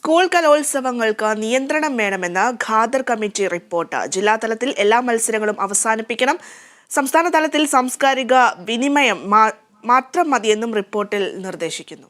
School കലോത്സവങ്ങൾക്ക് നിയന്ത്രണം വേണമെന്ന് Khader committee report. ജില്ലാതലത്തിൽ എല്ലാ മത്സരങ്ങളും അവസാനിപ്പിക്കണം. സംസ്ഥാന തലത്തിൽ സാംസ്കാരിക വിനിമയം മാത്രം മതിയെന്നും റിപ്പോർട്ടിൽ നിർദ്ദേശിക്കുന്നു.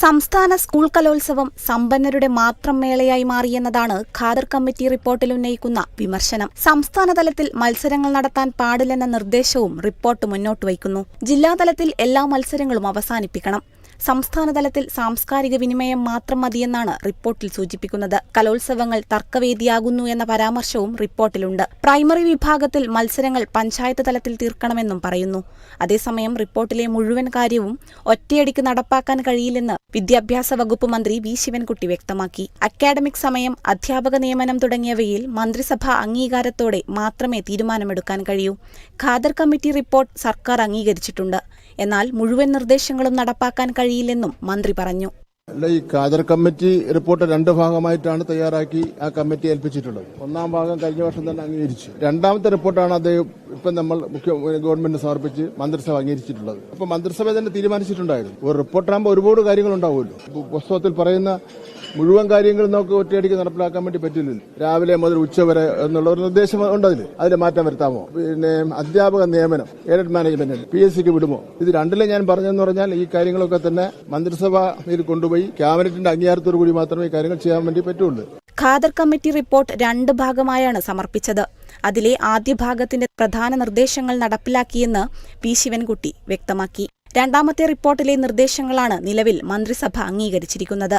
സംസ്ഥാന സ്കൂൾ കലോത്സവം സമ്പന്നരുടെ മാത്രം മേളയായി മാറിയെന്നതാണ് ഖാദർ കമ്മിറ്റി റിപ്പോർട്ടിൽ ഉന്നയിക്കുന്ന വിമർശനം. സംസ്ഥാന തലത്തിൽ മത്സരങ്ങൾ നടത്താൻ പാടില്ലെന്ന നിർദ്ദേശവും റിപ്പോർട്ട് മുന്നോട്ട് വയ്ക്കുന്നു. ജില്ലാതലത്തിൽ എല്ലാ മത്സരങ്ങളും അവസാനിപ്പിക്കണം. സംസ്ഥാന തലത്തിൽ സാംസ്കാരിക വിനിമയം മാത്രം മതിയെന്നാണ് റിപ്പോർട്ടിൽ സൂചിപ്പിക്കുന്നത്. കലോത്സവങ്ങൾ തർക്കവേദിയാകുന്നു എന്ന പരാമർശവും റിപ്പോർട്ടിലുണ്ട്. പ്രൈമറി വിഭാഗത്തിൽ മത്സരങ്ങൾ പഞ്ചായത്ത് തലത്തിൽ തീർക്കണമെന്നും പറയുന്നു. അതേസമയം റിപ്പോർട്ടിലെ മുഴുവൻ കാര്യവും ഒറ്റയടിക്ക് നടപ്പാക്കാൻ കഴിയില്ലെന്ന് വിദ്യാഭ്യാസ വകുപ്പ് മന്ത്രി വി. ശിവൻകുട്ടി വ്യക്തമാക്കി. അക്കാഡമിക് സമയം അധ്യാപക നിയമനം തുടങ്ങിയവയിൽ മന്ത്രിസഭ അംഗീകാരത്തോടെ മാത്രമേ തീരുമാനമെടുക്കാൻ കഴിയൂ. ഖാദർ കമ്മിറ്റി റിപ്പോർട്ട് സർക്കാർ അംഗീകരിച്ചിട്ടുണ്ട്. എന്നാൽ മുഴുവൻ നിർദ്ദേശങ്ങളും നടപ്പാക്കാൻ കഴിയില്ലെന്നും മന്ത്രി പറഞ്ഞു. ഈ കാതർ കമ്മിറ്റി റിപ്പോർട്ട് രണ്ട് ഭാഗമായിട്ടാണ് തയ്യാറാക്കി ആ കമ്മിറ്റി ഏൽപ്പിച്ചിട്ടുള്ളത്. ഒന്നാം ഭാഗം കഴിഞ്ഞ വർഷം തന്നെ അംഗീകരിച്ചു. രണ്ടാമത്തെ റിപ്പോർട്ടാണ് അദ്ദേഹം ഇപ്പം നമ്മൾ മുഖ്യ ഗവൺമെന്റിന് സമർപ്പിച്ച് മന്ത്രിസഭ അംഗീകരിച്ചിട്ടുള്ളത്. അപ്പൊ മന്ത്രിസഭ തന്നെ തീരുമാനിച്ചിട്ടുണ്ടായിരുന്നു. ഒരു റിപ്പോർട്ടാകുമ്പോൾ ഒരുപാട് കാര്യങ്ങൾ ഉണ്ടാവുമല്ലോ പുസ്തകത്തിൽ പറയുന്ന മുഴുവൻ കാര്യങ്ങളും നമുക്ക് ഒറ്റയടിക്ക് നടപ്പിലാക്കാൻ വേണ്ടി പറ്റില്ലല്ലോ രാവിലെ മുതൽ ഉച്ചവരെ എന്നുള്ള ഒരു നിർദ്ദേശം ഉണ്ട് അതിൽ മാറ്റം വരുത്താമോ? പിന്നെ അധ്യാപക നിയമനം എയ്ഡഡ് മാനേജ്മെന്റ് പി എസ് സിക്ക് വിടുമോ? ഇത് രണ്ടിലെ ഞാൻ പറഞ്ഞതെന്ന് പറഞ്ഞാൽ ഈ കാര്യങ്ങളൊക്കെ തന്നെ മന്ത്രിസഭയിൽ കൊണ്ടുപോയി ക്യാബിനറ്റിന്റെ അംഗീകാരത്തോടു കൂടി മാത്രമേ ഈ കാര്യങ്ങൾ ചെയ്യാൻ വേണ്ടി പറ്റുള്ളൂ. ഖാദർ കമ്മിറ്റി റിപ്പോർട്ട് രണ്ട് ഭാഗമായാണ് സമർപ്പിച്ചത്. അതിലെ ആദ്യ ഭാഗത്തിന്റെ പ്രധാന നിർദ്ദേശങ്ങൾ നടപ്പിലാക്കിയെന്ന് പി ശിവൻകുട്ടി വ്യക്തമാക്കി. രണ്ടാമത്തെ റിപ്പോർട്ടിലെ നിർദ്ദേശങ്ങളാണ് നിലവിൽ മന്ത്രിസഭ അംഗീകരിച്ചിരിക്കുന്നത്.